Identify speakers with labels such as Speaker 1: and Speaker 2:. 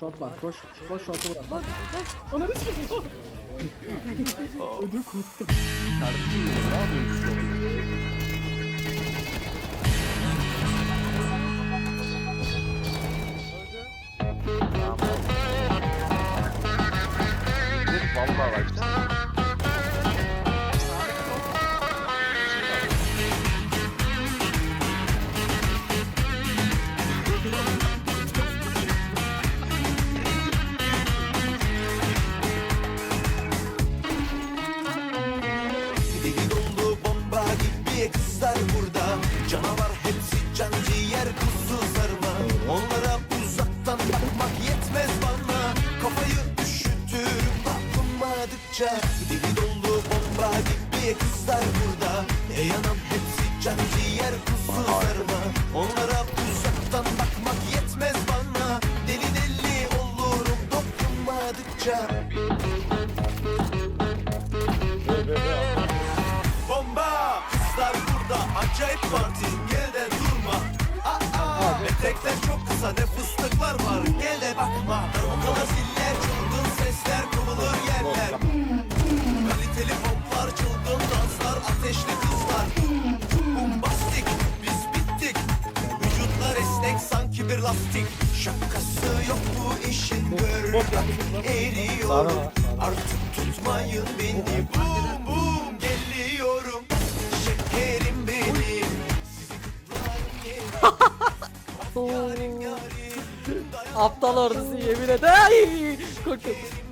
Speaker 1: Short var koş. Koş short'u bırak. Lan lan. Ananı sikeyim. Ödüm koptu.
Speaker 2: Kardeşim ne yapıyorsun? Vallahi bak.
Speaker 3: Kızlar burada Canavar hepsi can ciğer kuzu sarma. Onlara uzaktan bakmak yetmez bana. Kafayı üşütürüm bakmadıkça Deli dolu bomba gibi kızlar burada. Ey anam hepsi can ciğer kuzu sarma. Onlara uzaktan bakmak yetmez bana. Deli deli olurum dokunmadıkça acayip parti Gel de durma. Aa, Etekler çok kısa ne fıstıklar var Gel de bakma. Darbukalı ziller çılgın sesler Kıvılır yerler. Kaliteli poplar çılgın danslar Ateşli kızlar. Bombastik biz bittik. Vücutlar esnek sanki bir lastik. Şakası yok bu işin Görürken eriyorum Artık tutmayın beni. Bum
Speaker 4: Aptal ordusu yemin ederim. Korktum.